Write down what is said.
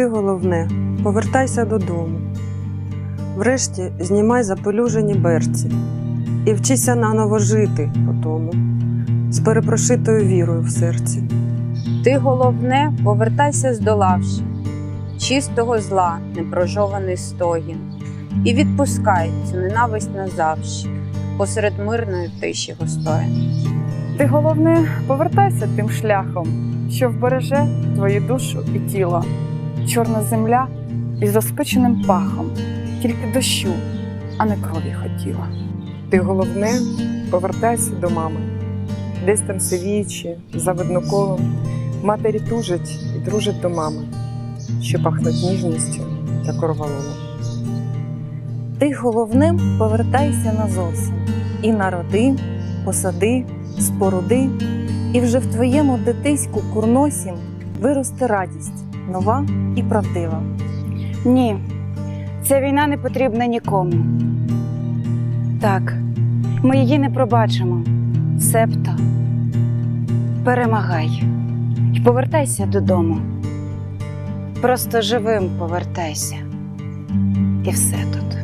ти головне, повертайся додому. Врешті знімай запелюжені берці і вчися наново жити по тому, з перепрошитою вірою в серці. Ти головне, повертайся здолавши чистого зла, непрожований стогін, і відпускай цю ненависть назавжди, посеред мирної тиші гостоїн. Ти головне повертайся тим шляхом, що вбереже твою душу і тіло, чорна земля із розпеченим пахом, тільки дощу, а не крові хотіла. Ти головне повертайся до мами. Десь там сивіючи, за видноколом, матері тужать і дружать до мами, що пахнуть ніжністю та корвалолом. Ти головним повертайся назовсім і народи, посади, споруди, і вже в твоєму дитиську курносім виросте радість нова і правдива. Ні, ця війна не потрібна нікому. Так, ми її не пробачимо. септо перемагай і повертайся додому. Просто живим повертайся. І все тут.